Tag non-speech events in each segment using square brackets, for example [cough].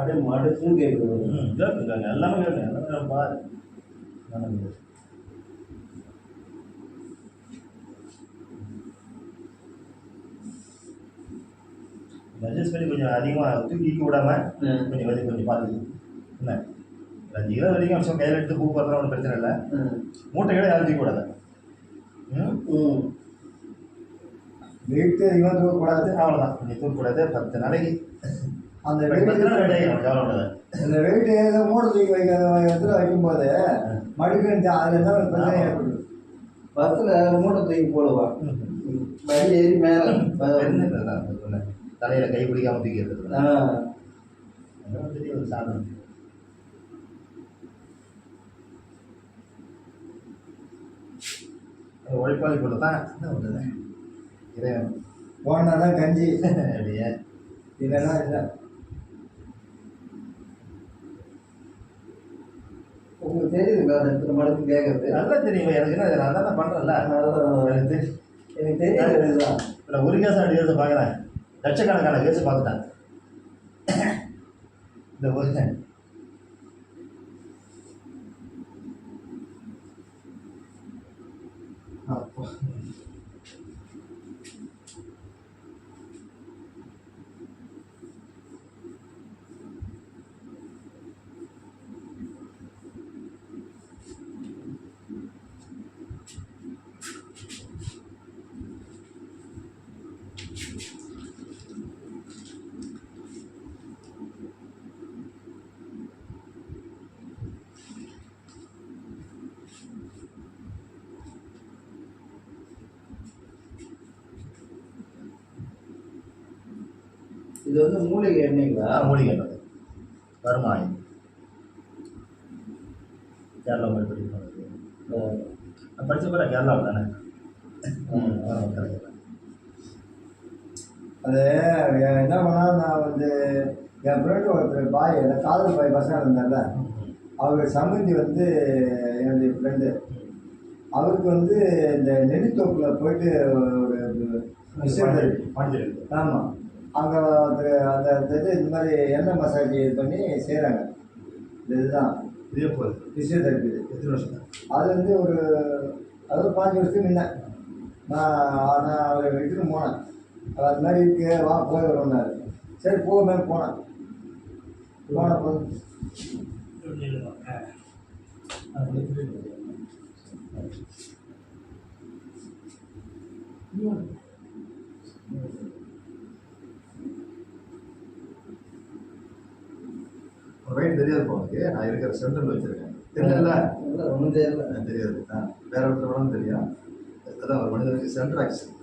அப்படியே மடுக்கும் கேட்குது ம் கேட்குங்க எல்லாமே கேட்குங்க எல்லாமே பாரு. கேட்கு. அட்ஜஸ்ட் பண்ணி கொஞ்சம் அதிகமாக தூக்கி விடாம ம். கொஞ்சம் வெளியே கொஞ்சம் பார்த்து என்ன? அஞ்சு கிலோ வரைக்கும் வருஷம் கையில் எடுத்து பூ பார்த்தா ஒன்றும் பிரச்சனை இல்லை. மூட்டைகளை யாரும் தூக்கி விடாத ம்? ம். வெயிட் அதிகமாக தூக்கக்கூடாது. அவ்வளோதான் கொஞ்சம் தூக்கி கூடாது பத்து நாளைக்கு. அந்த அந்த வெயிட் ஏதோ மூட்டை தூக்கி வைக்கிற இடத்துல வைக்கும்போது மடுக்குன்னு அதில் தான் பிரச்சனை ஏற்படுது. பஸ்ஸில் மூட்டை தூக்கி போடுவான் வண்டி ஏறி மேலே. [laughs] தலையில் கை பிடிக்காம தூக்கி எடுத்துருக்கேன் ஒரு உழைப்பாளி போல தான் என்ன பண்ணுறது இறைவன் போனால் தான் கஞ்சி. [laughs] அப்படியே? இல்லைன்னா இல்லை. உங்களுக்கு தெரியுதுங்களா அந்த இடத்துல மடுப்பு கேட்கறது நல்லா தெரியும் எனக்கு என்ன நான் தான் பண்ணுறேன்ல எனக்கு எனக்கு தெரியாது இதுதான் இல்லை ஒரு கேஸ் ரெண்டு கேஸை பார்க்குறேன் லட்சக்கணக்கான கேஸ் பார்த்துட்டேன் இந்த ஒரு அப்போ இது வந்து மூலிகை எண்ணெய்ங்களா? மூலிகை எண்ணெய். வருமாய் கேரளா போய் படிக்கணும். நான் படிச்ச பிறகு கேரளாவில் தானே? வரும் அது என்ன பண்ணா நான் வந்து என் ஃப்ரெண்டு ஒருத்தர் பாய் அந்த காதல் பாய் பசங்க இருந்தார்ல அவர் சம்மந்தி வந்து என்னுடைய ஃப்ரெண்டு அவருக்கு வந்து இந்த நெல்லித்தோப்பில் போயிட்டு ஒரு ஆமாம் அங்கே அந்த இது இந்த மாதிரி எண்ணெய் மசாஜ் பண்ணி செய்கிறாங்க இந்த இதுதான். இதே போகுது ஃபிசியோதெரப்பி இது. எத்தனை வருஷம்? அது வந்து ஒரு அதாவது பாஞ்சு வருஷத்துக்கு முன்ன. நான் நான் அவரை விட்டுட்டு போனேன். அது அது மாதிரி இருக்கு வா போய் வரும்னாரு சரி போமே போனேன். போனப்போ வெயிட் தெரியாது உனக்கு நான் இருக்கிற சென்டரில் வச்சுருக்கேன். தெரியல? ஒன்றும் தெரியல. தெரியாது. வேற ஒருத்தர் வேணாலும் தெரியும். அதான் ஒரு மனிதனுக்கு சென்டர் ஆக்ஷன்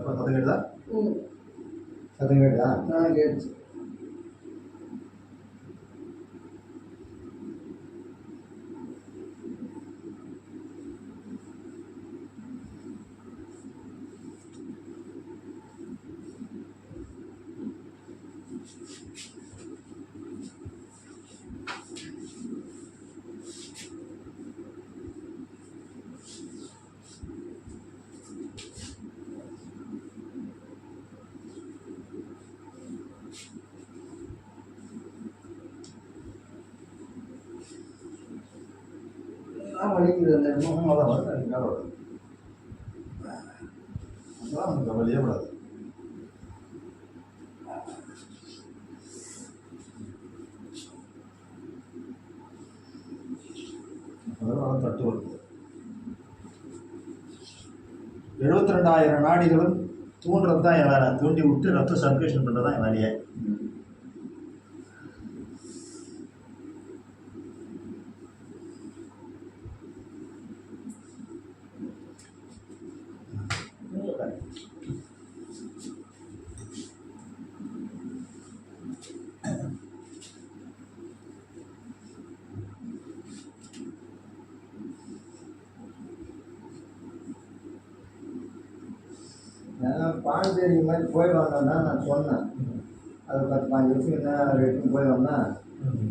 அதான் என்னப்பா சத்தம் கேட்டதா? தான் வலிக்குது அந்த இடமும் இன்னும் அதான் வருது எனக்கு மேலே வருது. அதெல்லாம் நமக்கு வழியே விடாது அதனால தட்டு வருது எழுபத்தி ரெண்டாயிரம் நாடிகளும் தூண்டுறது தான் என் வேலை. தூண்டி விட்டு ரத்த சர்க்குலேஷன் பண்ணுறது தான் என் வேலையே நான் பாண்டிச்சேரி மாதிரி போய் வந்தேன்னா நான் சொன்னேன் அது பத்து பாஞ்சு வருஷம் என்ன எடுத்துன்னு போய் வந்தேன்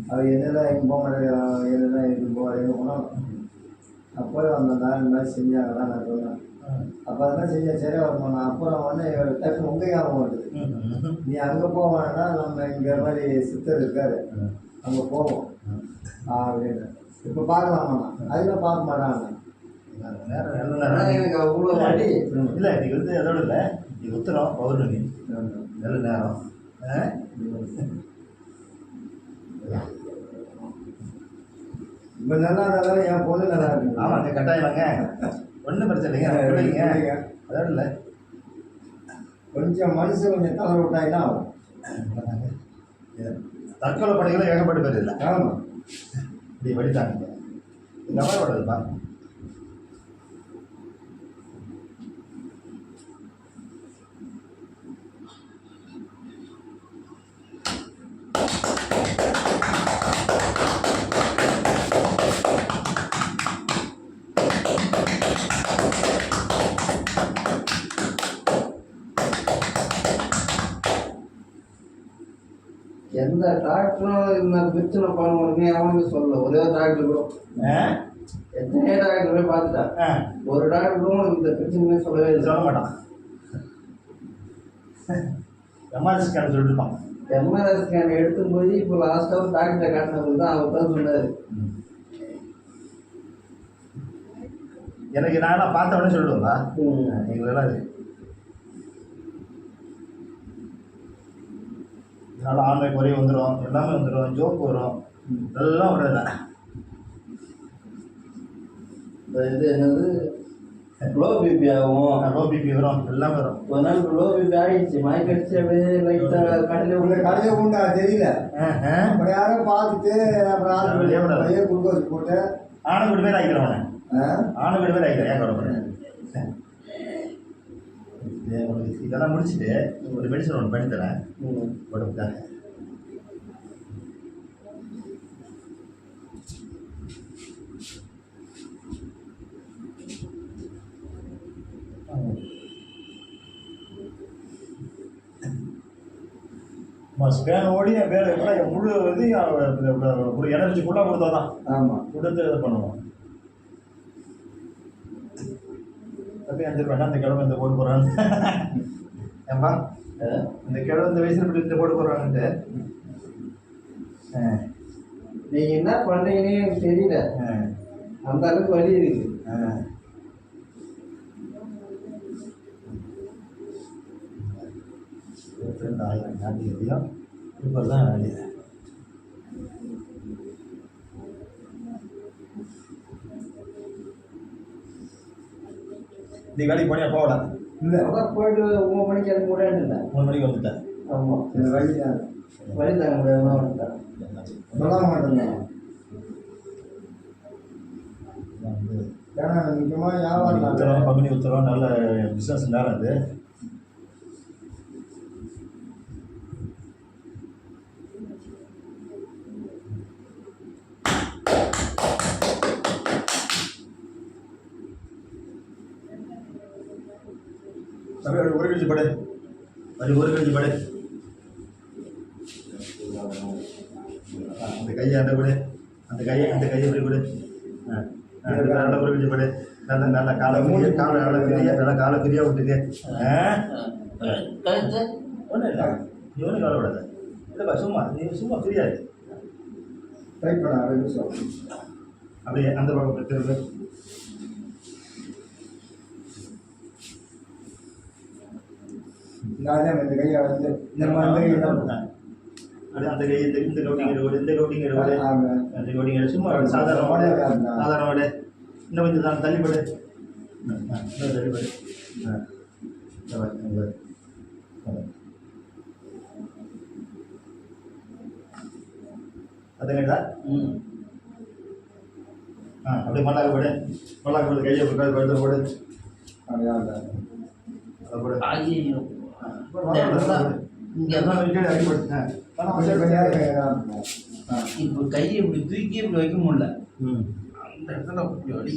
அது என்னதான் எங்கே போக மாட்டேன் என்னதான் எதுக்கு போக எங்கே போனோம் நான் போய் வந்தேன்டா இந்த மாதிரி செஞ்சாங்கடா நான் சொன்னேன் அப்போ அதெல்லாம் செஞ்ச சரியாக வருமா நான் அப்புறம் வந்து டக்கு உங்கள் ஞாபகம் வருது நீ அங்கே போக வேண்டாம் நம்ம இங்கே மாதிரி சித்தர் இருக்காரு அங்கே போவோம் அப்படின்னு இப்போ பார்க்கலாமா அதில் பார்க்க மாட்டாங்க நேரம் எனக்கு அவ்வளோ வலி இல்லை இன்னைக்கு வந்து அதோட இல்லை இது உத்தரம் பௌர்ணமி நல்ல நேரம். ஆ? இப்போ நல்லா இருந்தாலும் என் பொண்ணு நல்லா இருக்கு ஆமாங்க கட்டாயமாங்க ஒன்றும் பிரச்சனை இல்லைங்க. பிள்ளைங்க இல்லை. கொஞ்சம் மனுஷன் கொஞ்சம் தளர விட்டாங்கன்னா ஆகும்? தற்கொலை படைகளும் ஏகப்பட்ட பேர் இல்லை. ஆமாம் இப்படி வடித்தாங்க இந்த மாதிரி படுறதுப்பா எந்த டாக்டரும் இந்த பிரச்சனை பண்ண அவனுக்கு சொல்லல ஒரே ஒரு டாக்டர் கூட? எத்தனையோ டாக்டர் போய் பார்த்துட்டான் ஒரு உனக்கு இந்த பிரச்சனை சொல்லவே சொல்ல மாட்டான். எம்ஆர்ஐ ஸ்கேன் சொல்லிட்டு இருப்பான் எம்ஆர்ஐ ஸ்கேன் எடுத்தும் போய் இப்போ லாஸ்ட்டாக ஒரு டாக்டரை காட்டினது தான் அவர் தான் சொன்னார். எனக்கு நான் பார்த்த உடனே சொல்லிடுவேன்பா ம். எங்களெல்லாம் இதனால் ஆண்மை குறை வந்துடும் எல்லாமே வந்துடும் ஜோக் வரும். எல்லாம் வர்றது இந்த இது என்னது? லோ பிபி ஆகும். லோ பிபி வரும் எல்லாமே வரும். ஒரு நாள் லோ பிபி ஆயிடுச்சு மயக்கடிச்சு அப்படியே லைட்டாக கடையில் உள்ள கடையில் உண்டா தெரியல. ஆ, ஆ. அப்புறம் யாரோ பார்த்துட்டு அப்புறம் வெளியே விடாது. ஆள் குளுக்கோஸ் போட்டு. ஆணு வீடு பேர் ஆகிக்கிறேன் அவனை ஆ? ஆணு வீடு பேர் ஆகிக்கிறேன் ஏன் கவலைப்படுறேன் இது உனக்கு இதெல்லாம் முடிச்சுட்டு ஒரு மெடிசன் ஒன்று பண்ணி தரேன். உடம்புக்காக ஸ்பேன் ஓடி வேற எப்படா என் முழு இது ஒரு எனர்ஜி ஃபுல்லாக கொடுத்தா தான் ஆமாம் கொடுத்து இது பண்ணுவோம் அஞ்சு ரூபா இந்த கிழமை இந்த போட்டு போகிறான்னு ஏன்பா ஆ? இந்த கிழமை இந்த வயசுல இப்படி இந்த போட்டு போகிறான்ட்டு நீங்க என்ன பண்றீங்கன்னே எனக்கு தெரியல. அந்த அளவுக்கு வலி இருக்கு. ரெண்டாயிரம் காண்டி எதையும் இப்போ தான் வேண்டியது நீ வேலைக்கு போனியா? போகல. இல்லை. போயிட்டு ஒன்பது மணிக்கு எனக்கு முடியாது மூணு மணிக்கு வந்துட்டேன் ஆமா. இந்த வழி தான் வழி தாங்க முடியாம வந்துட்டேன் சொல்ல மாட்டேங்க ஏன்னா முக்கியமாக வியாபாரம். பங்குனி உத்தரவு நல்ல பிஸ்னஸ் நேரம் அது. தம்பி அப்படி ஒரு கழிச்சு படு. அப்படி ஒரு கழிச்சு படு. அந்த கையை அந்த கொடு. அந்த கையை அந்த கையை இப்படி கொடு. நல்ல ஒரு கழிச்சு படு. நல்ல நல்ல காலை பிரிய காலை நல்ல பிரிய நல்ல காலை விட்டுக்கு ஒன்றும் இல்லை. நீ ஒன்றும் கவலைப்படாத. இல்லைப்பா சும்மா நீ சும்மா ஃப்ரீயாது ட்ரை பண்ண ஆரம்பிச்சோம் அப்படியே அந்த பக்கம் திரும்ப. நான் இந்த கையை வந்து இந்த மாதிரி தான் அப்படியே அந்த கை இந்த இந்த கவுட்டிங் எடுக்க இந்த எடுக்க ஆமா. அந்த கவுட்டிங் எடு சும்மா சாதாரண சாதாரண இன்னும் கொஞ்சம் தான் தள்ளிப்படு. இன்னும் தள்ளிப்படு ஆ இந்த பாரு, இந்த பாரு. ஆ. அது கேட்டா? ம். ஆ அப்படியே மல்லாக்க போடு. மல்லாக்க போடு கையை போடு போடு. அதை போடு. ஐயோ இப்போ கையை இப்படி தூக்கி இப்படி வைக்க முடியல அந்த இடத்துல அப்படி அடி